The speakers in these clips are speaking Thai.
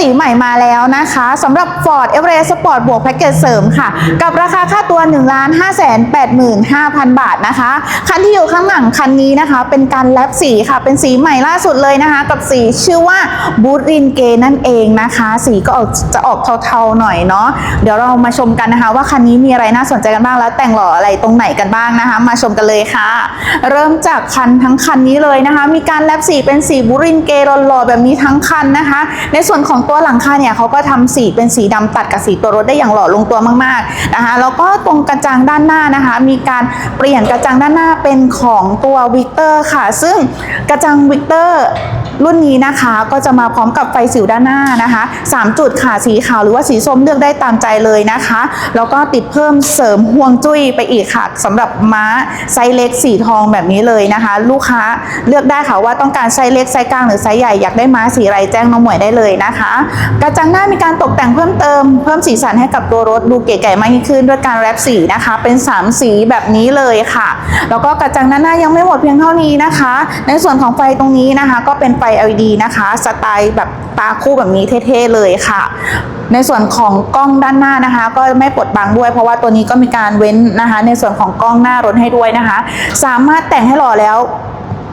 สีใหม่มาแล้วนะคะสำหรับ Ford Everest Sport บวกแพ็กเกจเสริมค่ะ กับราคาค่าตัว 1 5 8 5 0 0 0 บาทนะคะ คันที่อยู่ข้างหลังคันนี้นะคะ เป็นการแลบสีค่ะ เป็นสีใหม่ล่าสุดเลยนะคะ กับสีชื่อว่าบูตรินเกนั่นเองนะคะ สีก็ออกจะออกเทาๆหน่อยเนาะเดี๋ยวเรามาชมกันนะคะ ว่าคันนี้มีอะไรน่าสนใจกันบ้างแล้วแต่งหล่ออะไรตรงไหนกันบ้างนะคะ มาชมกันเลยค่ะ เริ่มจากคันทั้งคันนี้เลยนะคะ มีการแลบสีเป็นสีบูรินเกหล่อๆแบบนี้ทั้งคันนะคะ ในส่วนของตัวหลังคาเนี่ยเขาก็ทำสีเป็นสีดำตัดกับสีตัวรถได้อย่างหล่อลงตัวมากๆนะคะแล้วก็ตรงกระจังด้านหน้านะคะ มีการเปลี่ยนกระจังด้านหน้าเป็นของตัววิกเตอร์ค่ะ ซึ่งกระจังวิกเตอร์ รุ่นนี้นะคะก็จะมาพร้อมกับไฟสิวด้านหน้านะคะ 3 จุดค่ะสีขาวหรือว่าสีส้มเลือกได้ตามใจเลยนะคะแล้วก็ติดเพิ่มเสริมห่วงจุ้ยไปอีกค่ะสำหรับม้าไซส์เล็กสีทองแบบนี้เลยนะคะ ลูกค้าเลือกได้ค่ะว่าต้องการไซส์เล็กไซส์กลางหรือไซส์ใหญ่อยากได้ม้าสีอะไรแจ้งน้องหมวยได้เลยนะคะ กระจังหน้ามีการตกแต่งเพิ่มเติมเพิ่มสีสันให้กับตัวรถดูเก๋ไก่มากยิ่งขึ้นด้วยการแรปสีนะคะ เป็น 3 สีแบบนี้เลยค่ะ แล้วก็กระจังด้าหน้ายังไม่หมดเพียงเท่านี้นะคะ ในส่วนของไฟตรงนี้นะคะ ก็เป็นไฟ LED นะคะ สไตล์แบบตาคู่แบบนี้เท่ๆเลยค่ะ ในส่วนของกล้องด้านหน้านะคะ ก็ไม่ปลดบังด้วย เพราะว่าตัวนี้ก็มีการเว้นนะคะ ในส่วนของกล้องหน้ารถให้ด้วยนะคะ สามารถแต่งให้หล่อแล้ว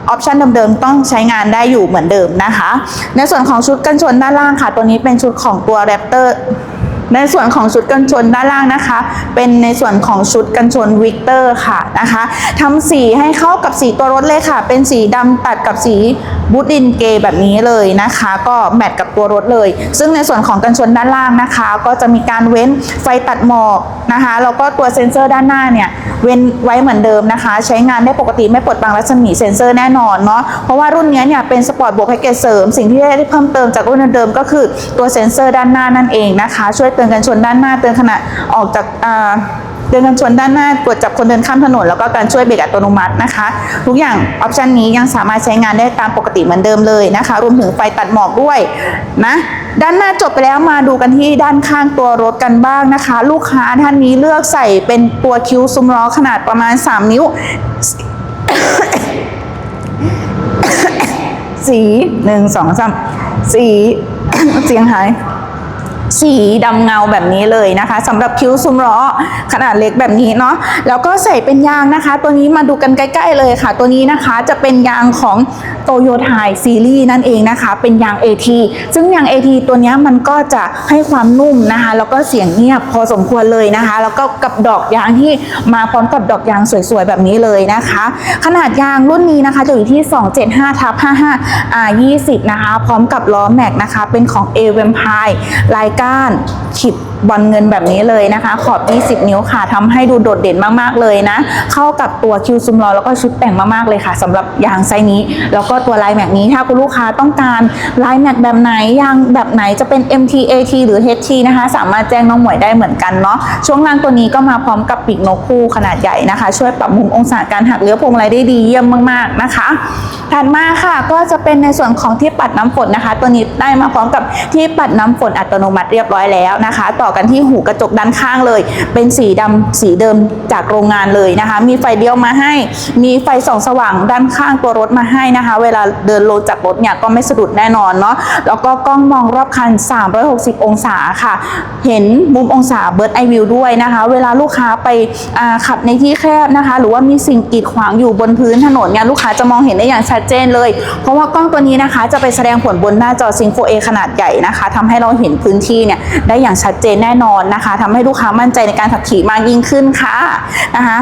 ออปชันเดิมๆต้องใช้งานได้อยู่เหมือนเดิมนะคะ ในส่วนของชุดกันชนด้านล่างค่ะ ตัวนี้เป็นชุดของตัว Raptor ในส่วนของชุดกันชนด้านล่างนะคะ เป็นในส่วนของชุดกันชนวิกเตอร์ค่ะนะคะทำสีให้เข้ากับสีตัวรถเลยค่ะ เป็นสีดำตัดกับสีบูดินเกย์แบบนี้เลยนะคะ ก็แมทกับตัวรถเลย ซึ่งในส่วนของกันชนด้านล่างนะคะ ก็จะมีการเว้นไฟตัดหมอกนะคะแล้วก็ตัวเซ็นเซอร์ด้านหน้าเนี่ยเว้นไว้เหมือนเดิมนะคะ ใช้งานได้ปกติไม่ปลดบังรัศมีเซ็นเซอร์แน่นอนเนาะเพราะว่ารุ่นนี้เนี่ยเป็นสปอร์ตบวกแพ็กเกจเสริม สิ่งที่ได้เพิ่มเติมจากรุ่นเดิมก็คือตัวเซ็นเซอร์ด้านหน้านั่นเองนะคะ ช่วยตือนกันชนด้านหน้าเตือนขณะออกจากเตือนกันชนด้านหน้าตรวจจับคนเดินข้ามถนน แล้วก็การช่วยเบรกอัตโนมัตินะคะ ทุกอย่างออปชันนี้ยังสามารถใช้งานได้ตามปกติเหมือนเดิมเลยนะคะ รวมถึงไฟตัดหมอกด้วยนะด้านหน้าจบไปแล้วมาดูกันที่ด้านข้างตัวรถกันบ้างนะคะ ลูกค้าท่านนี้เลือกใส่เป็นตัวคิ้วซุ้มล้อขนาดประมาณ 3 นิ้ว สีหนึ่งสองสามสีเสียงหาย สีดำเงาแบบนี้เลยนะคะสำหรับคิ้วซุ้มล้อขนาดเล็กแบบนี้เนาะแล้วก็ใส่เป็นยางนะคะ ตัวนี้มาดูกันใกล้ ๆ เลยค่ะ ตัวนี้นะคะจะเป็นยางของโตโยไทยซีรีส์นั่นเองนะคะ เป็นยาง AT ซึ่งยาง AT ตัวนี้มันก็จะให้ความนุ่มนะคะ แล้วก็เสียงเงียบพอสมควรเลยนะคะ แล้วก็กับดอกยางที่มาพร้อมกับดอกยางสวยๆแบบนี้เลยนะคะ ขนาดยางรุ่นนี้นะคะจะอยู่ที่ 275ทับ55 R 20 นะคะ พร้อมกับล้อแม็กนะคะ เป็นของ a v a m p i r e ลายก้านขีดบอลเงินแบบนี้เลยนะคะ ขอบ 20 นิ้วค่ะทำให้ดูโดดเด่นมากๆเลยนะ เข้ากับตัวคิวซุมล้อแล้วก็ชุดแต่งมากๆเลยค่ะสำหรับยางไซนี้ แล้วก็ตัวลายแม็กนี้ถ้าคุณลูกค้าต้องการลายแม็กแบบไหนยางแบบไหนจะเป็น MT AT หรือ HT นะคะ สามารถแจ้งน้องหมวยได้เหมือนกันเนาะช่วงล่างตัวนี้ก็มาพร้อมกับปีกนกคู่ขนาดใหญ่นะคะ ช่วยปรับมุมองศาการหักเลี้ยวพวงมายได้ดีเยี่ยมมากๆนะคะถัดมาค่ะก็จะเป็นในส่วนของที่ปัดน้ำฝนนะคะ ตัวนี้ได้มาพร้อมกับที่ปัดน้ำฝนอัตโนมัติเรียบร้อยแล้วนะคะ ต่อกันที่หูกระจกด้านข้างเลย เป็นสีดำสีเดิมจากโรงงานเลยนะคะ มีไฟเดียวมาให้ มีไฟส่องสว่างด้านข้างตัวรถมาให้นะคะ เวลาเดินลงจากรถเนี่ยก็ไม่สะดุดแน่นอนเนาะแล้วก็กล้องมองรอบคัน 360 องศาค่ะ เห็นมุมองศาเบิร์ดไอวิวด้วยนะคะ เวลาลูกค้าไปาขับในที่แคบนะคะ หรือว่ามีสิ่งกีดขวางอยู่บนพื้นถนนเนี่ยลูกค้าจะมองเห็นได้อย่างชัดเจนเลย เพราะว่ากล้องตัวนี้นะคะ จะไปแสดงผลบนหน้าจอซิงโฟเอขนาดใหญ่นะคะทำให้เราเห็นพื้นที่เนี่ยได้อย่างชัดเจนแน่นอนนะคะทำให้ลูกค้ามั่นใจในการขับขี่มากยิ่งขึ้นค่ะนะคะ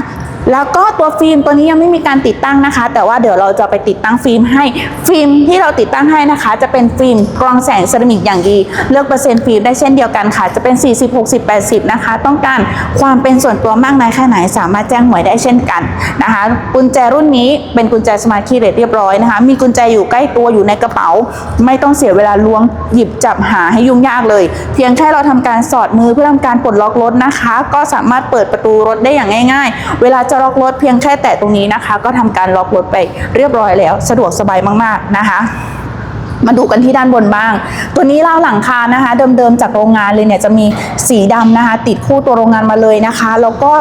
แล้วก็ตัวฟิล์มตัวนี้ยังไม่มีการติดตั้งนะคะ แต่ว่าเดี๋ยวเราจะไปติดตั้งฟิล์มให้ ฟิล์มที่เราติดตั้งให้นะคะ จะเป็นฟิล์มกรองแสงเซรามิกอย่างดี เลือกเปอร์เซ็นต์ฟิล์มได้เช่นเดียวกันค่ะ จะเป็น 40 60 80 นะคะ ต้องการความเป็นส่วนตัวมากน้อยแค่ไหน สามารถแจ้งหมวยได้เช่นกันนะคะ กุญแจรุ่นนี้เป็นกุญแจสมาร์ทคีย์เรทเรียบร้อยนะคะ มีกุญแจอยู่ใกล้ตัวอยู่ในกระเป๋า ไม่ต้องเสียเวลาล้วงหยิบจับหาให้ยุ่งยากเลย เพียงแค่เราทำการสอดมือเพื่อทำการปลดล็อกรถนะคะ ก็สามารถเปิดประตูรถได้อย่างง่าย ๆ เวลาจะล็อกรถเพียงแค่แตะตรงนี้นะคะ ก็ทำการล็อกรถไปเรียบร้อยแล้ว สะดวกสบายมากๆนะคะ มาดูกันที่ด้านบนบ้าง ตัวนี้ราวหลังคานะคะ เดิมๆจากโรงงานเลยเนี่ยจะมีสีดำนะคะ ติดคู่ตัวโรงงานมาเลยนะคะ แล้วก็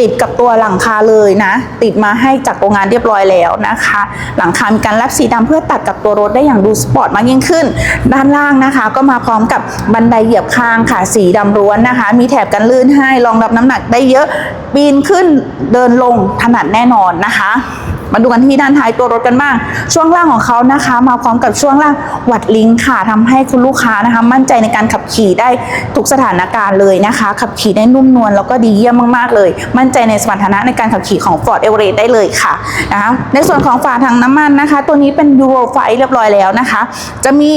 ติดกับตัวหลังคาเลยนะ ติดมาให้จากโรงงานเรียบร้อยแล้วนะคะ หลังคามีการแลบสีดำเพื่อตัดกับตัวรถได้อย่างดูสปอร์ตมากยิ่งขึ้น ด้านล่างนะคะ ก็มาพร้อมกับบันไดเหยียบคางค่ะสีดำล้วนนะคะ มีแถบกันลื่นให้รองรับน้ำหนักได้เยอะปีนขึ้นเดินลงถนัดแน่นอนนะคะ มาดูกันที่ด้านท้ายตัวรถกันบ้าง ช่วงล่างของเขานะคะ มาพร้อมกับช่วงล่างวัดลิงก์ค่ะทำให้คุณลูกค้านะคะ มั่นใจในการขับขี่ได้ทุกสถานการณ์เลยนะคะ ขับขี่ได้นุ่มนวลแล้วก็ดีเยี่ยมมากๆเลย มั่นใจในสมรรถนะในการขับขี่ของ Ford e v e r e s t ได้เลยค่ะนะคะในส่วนของฝาถังน้ำมันนะคะ ตัวนี้เป็นยูโรไฟเรียบร้อยแล้วนะคะ จะมี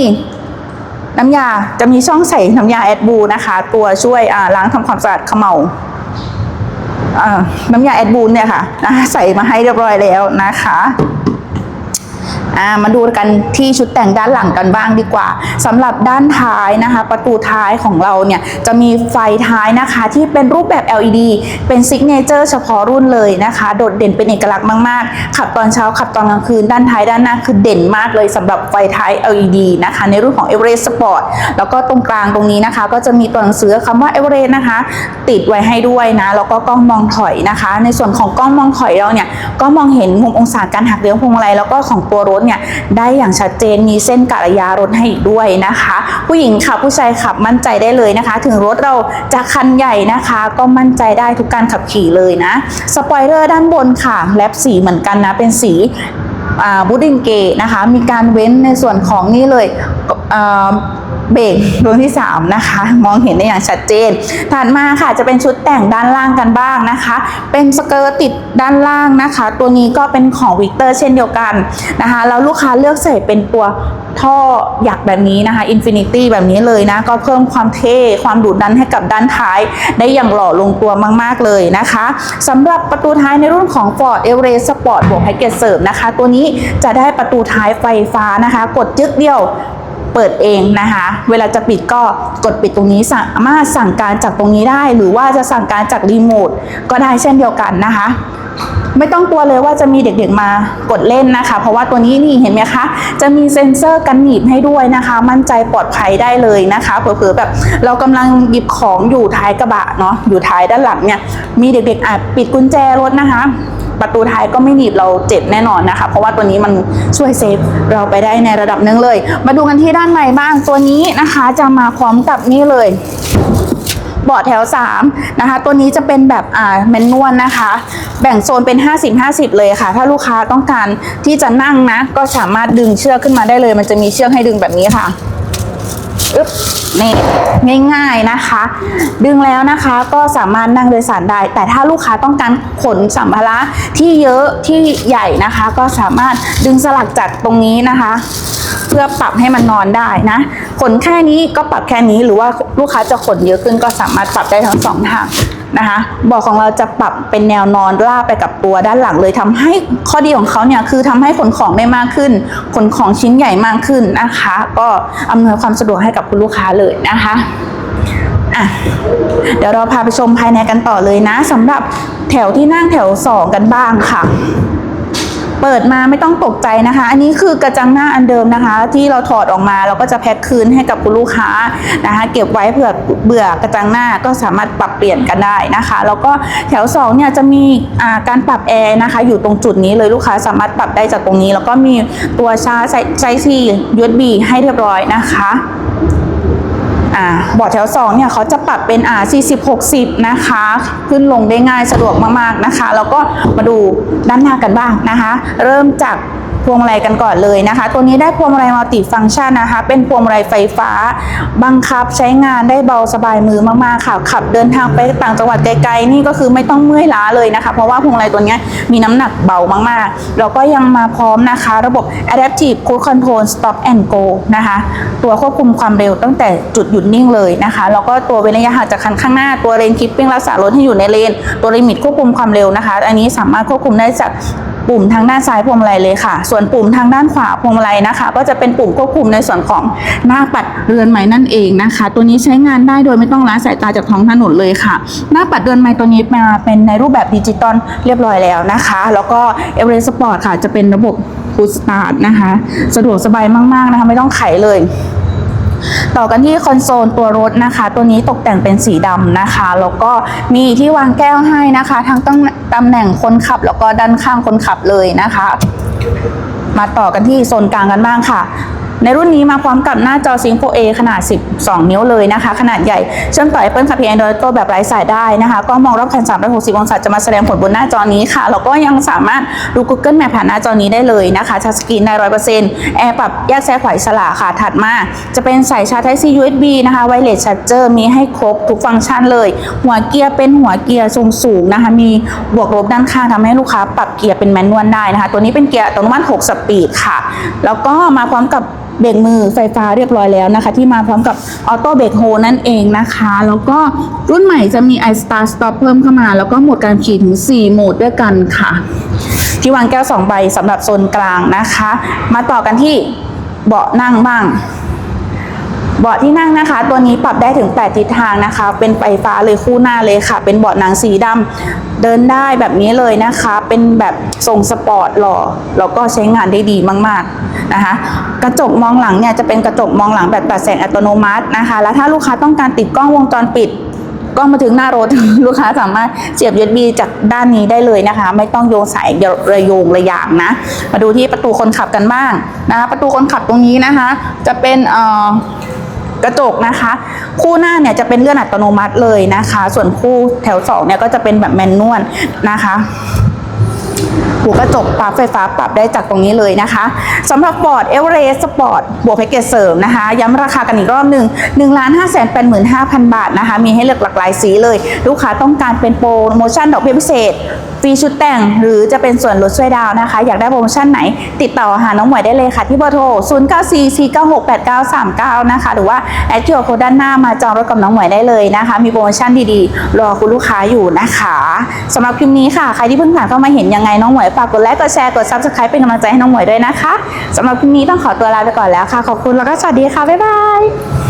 น้ำยาจะมีช่องใส่น้ำยาแอดบูนะคะ ตัวช่วยล้างทำความสะอาดเขมเหลาอ่า น้ำยาแอดบูนเนี่ยค่ะนะใส่มาให้เรียบร้อยแล้วนะคะ อ่ามาดูกันที่ชุดแต่งด้านหลังกันบ้างดีกว่าสำหรับด้านท้ายนะคะ ประตูท้ายของเราเนี่ยจะมีไฟท้ายนะคะที่เป็นรูปแบบ LED เป็นซิกเนเจอร์เฉพาะรุ่นเลยนะคะ โดดเด่นเป็นเอกลักษณ์มากๆ ขับตอนเช้าขับตอนกลางคืนด้านท้ายด้านหน้าคือเด่นมากเลยสำหรับไฟท้าย LED นะคะ ในรุ่นของ Everest Sport แล้วก็ตรงกลางตรงนี้นะคะ ก็จะมีตัวหนังสือคำว่า Everest นะคะ ติดไว้ให้ด้วยนะแล้วก็กล้องมองถอยนะคะ ในส่วนของกล้องมองถอยเราเนี่ยก็มองเห็นมุมองศาการหักเลี้ยวพวงมาลัยแล้วก็ของตัวรถเนี่ยได้อย่างชัดเจนมีเส้นกะระยารถให้อีกด้วยนะคะ ผู้หญิงขับผู้ชายขับมั่นใจได้เลยนะคะ ถึงรถเราจะคันใหญ่นะคะ ก็มั่นใจได้ทุกการขับขี่เลยนะสปอยเลอร์ด้านบนค่ะแลบสีเหมือนกันนะเป็นสีบูดิงเกนะคะ มีการเว้นในส่วนของนี่เลย เบรกดวงที่3นะคะ มองเห็นได้อย่างชัดเจน ถัดมาค่ะจะเป็นชุดแต่งด้านล่างกันบ้างนะคะ เป็นสเกิร์ตติดด้านล่างนะคะ ตัวนี้ก็เป็นของวิกเตอร์เช่นเดียวกันนะคะแล้วลูกค้าเลือกใส่เป็นตัวท่อหยักแบบนี้นะคะอินฟินิตี้แบบนี้เลยนะ ก็เพิ่มความเท่ความดุดันให้กับด้านท้าย ได้อย่างหล่อลงตัวมาก ๆ เลยนะคะสำหรับประตูท้ายในรุ่นของ Ford Everest Sport บวกแพ็กเกจเสริมนะคะ ตัวนี้จะได้ประตูท้ายไฟฟ้านะคะ กดจึ๊กเดียว เปิดเองนะคะ เวลาจะปิดก็กดปิดตรงนี้สามารถสั่งการจากตรงนี้ได้ หรือว่าจะสั่งการจากรีโมทก็ได้เช่นเดียวกันนะคะไม่ต้องกลัวเลยว่าจะมีเด็กๆมากดเล่นนะคะ เพราะว่าตัวนี้นี่เห็นไหมคะ จะมีเซ็นเซอร์กันหนีบให้ด้วยนะคะ มั่นใจปลอดภัยได้เลยนะคะเผื่อๆแบบเรากำลังหยิบของอยู่ท้ายกระบะเนาะอยู่ท้ายด้านหลังเนี่ยมีเด็กๆอาจปิดกุญแจรถนะคะ ประตูท้ายก็ไม่หนีบเราเจ็บแน่นอนนะคะ เพราะว่าตัวนี้มันช่วยเซฟเราไปได้ในระดับหนึงเลย มาดูกันที่ด้านในบ้างตัวนี้นะคะจะมาพร้อมกับนี่เลยเบาะแถว 3 นะคะ ตัวนี้จะเป็นแบบอ่าแมนนวลนะคะ แบ่งโซนเป็น 50-50 เลยค่ะ ถ้าลูกค้าต้องการที่จะนั่งนะ ก็สามารถดึงเชือกขึ้นมาได้เลย มันจะมีเชือกให้ดึงแบบนี้ค่ะ อึ๊บนี่ง่ายๆนะคะ ดึงแล้วนะคะก็สามารถนั่งโดยสารได้ แต่ถ้าลูกค้าต้องการขนสัมภาระที่เยอะที่ใหญ่นะคะ ก็สามารถดึงสลักจากตรงนี้นะคะ เพื่อปรับให้มันนอนได้นะขนแค่นี้ก็ปรับแค่นี้หรือว่าลูกค้าจะขนเยอะขึ้นก็สามารถปรับได้ทั้งสองทาง นะคะเบอกของเราจะปรับเป็นแนวนอนราบไปกับตัวด้านหลังเลยทำให้ข้อดีของเขาเนี่ยคือทำให้ขนของได้มากขึ้น ขนของชิ้นใหญ่มากขึ้นนะคะ ก็อำนวยความสะดวกให้กับคุณลูกค้าเลยนะคะอะเดี๋ยวเราพาไปชมภายในกันต่อเลยนะสำหรับแถวที่นั่งแถวสองกันบ้างค่ะ เปิดมาไม่ต้องตกใจนะคะ อันนี้คือกระจังหน้าอันเดิมนะคะ ที่เราถอดออกมาเราก็จะแพ็คคืนให้กับคุณลูกค้านะคะ เก็บไว้เผื่อเบื่อกระจังหน้าก็สามารถปรับเปลี่ยนกันได้นะคะ แล้วก็แถว2เนี่ยจะมีการปรับแอร์นะคะ อยู่ตรงจุดนี้เลยลูกค้าสามารถปรับได้จากตรงนี้ แล้วก็มีตัวชาร์จไซซี USB ให้เรียบร้อยนะคะ อ่าเบาะแถว2เนี่ยเขาจะปรับเป็นอ่า40 60 นะคะ ขึ้นลงได้ง่ายสะดวกมากๆนะคะ แล้วก็มาดูด้านหน้ากันบ้างนะคะ เริ่มจาก วงมาลัยกันก่อนเลยนะคะ ตัวนี้ได้พวงมาลัยมัลติฟังก์ชันนะคะ เป็นพวงมาลัยไฟฟ้า บังคับใช้งานได้เบาสบายมือมากๆค่ะ ขับเดินทางไปต่างจังหวัดไกลๆนี่ก็คือไม่ต้องเมื่อยล้าเลยนะคะ เพราะว่าพวงมาลัยตัวนี้มีน้ำหนักเบามากๆ แล้วก็ยังมาพร้อมนะคะ ระบบ Adaptive Cruise Control Stop and Go นะคะ ตัวควบคุมความเร็วตั้งแต่จุดหยุดนิ่งเลยนะคะ แล้วก็ตัวเว้นระยะห่างจากคันข้างหน้าตัวเลนคิปปิ้งรักษารถให้อยู่ในเลน ตัวลิมิตควบคุมความเร็วนะคะ อันนี้สามารถควบคุมได้จาก ปุ่มทางด้านซ้ายพวงมาลัยเลยค่ะ ส่วนปุ่มทางด้านขวาพวงมาลัยนะคะ ก็จะเป็นปุ่มควบคุมในส่วนของหน้าปัดเรือนไม้นั่นเองนะคะ ตัวนี้ใช้งานได้โดยไม่ต้องล้าสายตาจากท้องถนนเลยค่ะ หน้าปัดเรือนไม้ตัวนี้มาเป็นในรูปแบบดิจิตอลเรียบร้อยแล้วนะคะ แล้วก็เอเวอเรสต์สปอร์ตค่ะจะเป็นระบบพุสตาร์ทนะคะ สะดวกสบายมากๆนะคะ ไม่ต้องไขเลย ต่อกันที่คอนโซลตัวรถนะคะ ตัวนี้ตกแต่งเป็นสีดำนะคะ แล้วก็มีที่วางแก้วให้นะคะ ทั้งตั้งตำแหน่งคนขับ แล้วก็ด้านข้างคนขับเลยนะคะ มาต่อกันที่โซนกลางกันบ้างค่ะ ในรุ่นนี้มาพร้อมกับหน้าจอ Sync 4A ขนาด 12 นิ้วเลยนะคะ ขนาดใหญ่เชื่อมต่อ Apple CarPlay Android Auto แบบไร้สายได้นะคะกล้องมองรอบคัน 360 องศาจะมาแสดงผลบนหน้าจอนี้ค่ะ แล้วก็ยังสามารถดู Google Map ผ่านหน้าจอนี้ได้เลยนะคะทัชสกรีนได้100%แอร์ปรับแยกซ้ายขวาสระค่ะ ถัดมา จะเป็นสายชาร์จ Type C USB นะคะไวเลสชาร์เจอร์มีให้ครบทุกฟังก์ชันเลย หัวเกียร์เป็นหัวเกียร์ทรงสูงนะคะมีบวกลบด้านข้างทำให้ลูกค้าปรับเกียร์เป็นแมนนวลได้นะคะ ตัวนี้เป็นเกียร์อัตโนมัติ 6 สปีดค่ะ แล้วก็มาพร้อมกับ เบรกมือไฟฟ้าเรียบร้อยแล้วนะคะ ที่มาพร้อมกับออโต้เบรกโฮนั่นเองนะคะ แล้วก็รุ่นใหม่จะมี iStar Stop เพิ่มเข้ามา แล้วก็โหมดการขี่ถึง 4 โหมดด้วยกันค่ะ ที่วางแก้ว 2 ใบสำหรับโซนกลางนะคะ มาต่อกันที่เบาะนั่งบ้าง เบาะที่นั่งนะคะ ตัวนี้ปรับได้ถึง 8 ทิศทางนะคะ เป็นไฟฟ้าเลยคู่หน้าเลยค่ะ เป็นเบาะหนังสีดำเดินได้แบบนี้เลยนะคะ เป็นแบบทรงสปอร์ตหล่อแล้วก็ใช้งานได้ดีมากๆนะคะ กระจกมองหลังเนี่ยจะเป็นกระจกมองหลังแบบตัดแสงอัตโนมัตินะคะ แล้วถ้าลูกค้าต้องการติดกล้องวงจรปิดกล้องมาถึงหน้ารถลูกค้าสามารถเสียบ USB จากด้านนี้ได้เลยนะคะ ไม่ต้องโยงสายระโยงระยางนะ มาดูที่ประตูคนขับกันบ้างนะคะ ประตูคนขับตรงนี้นะคะ จะเป็นเอ่อ กระจกนะคะ คู่หน้าเนี่ยจะเป็นเลื่อนอัตโนมัติเลยนะคะ ส่วนคู่แถวสองเนี่ยก็จะเป็นแบบแมนนวลนะคะหูกระจกปรับไฟฟ้าปรับได้จากตรงนี้เลยนะคะสำหรับ Ford Everest Sport บวกแพ็กเกจเสริมนะคะ ย้ำราคากันอีกรอบหนึ่ง1 5 8 5 0 0 0 บาทนะคะ มีให้เลือกหลากหลายสีเลย ลูกค้าต้องการเป็นโปรโมชั่นดอกเบี้ยพิเศษ ฟรีชุดแต่งหรือจะเป็นส่วนลดช่วยดาวนะคะ อยากได้โปรโมชั่นไหน ติดต่อหาน้องหมวยได้เลยค่ะ ที่เบอร์โทร 0 9 4 4 9 6 8 9 3 9 นะคะ หรือว่าแอดเกียร์โคด้านหน้ามาจองรถกับน้องหมวยได้เลยนะคะ มีโปรโมชั่นดีๆ รอคุณลูกค้าอยู่นะคะสำหรับคลิปนี้ค่ะ ใครที่เพิ่งผ่านเข้ามาเห็นยังไงน้องหมวยฝากกดไลค์กดแชร์กด subscribe เป็นกำลังใจให้น้องหมวยด้วยนะคะสำหรับคลิปนี้ต้องขอตัวลาไปก่อนแล้วค่ะขอบคุณแล้วก็สวัสดีค่ะบ๊ายบาย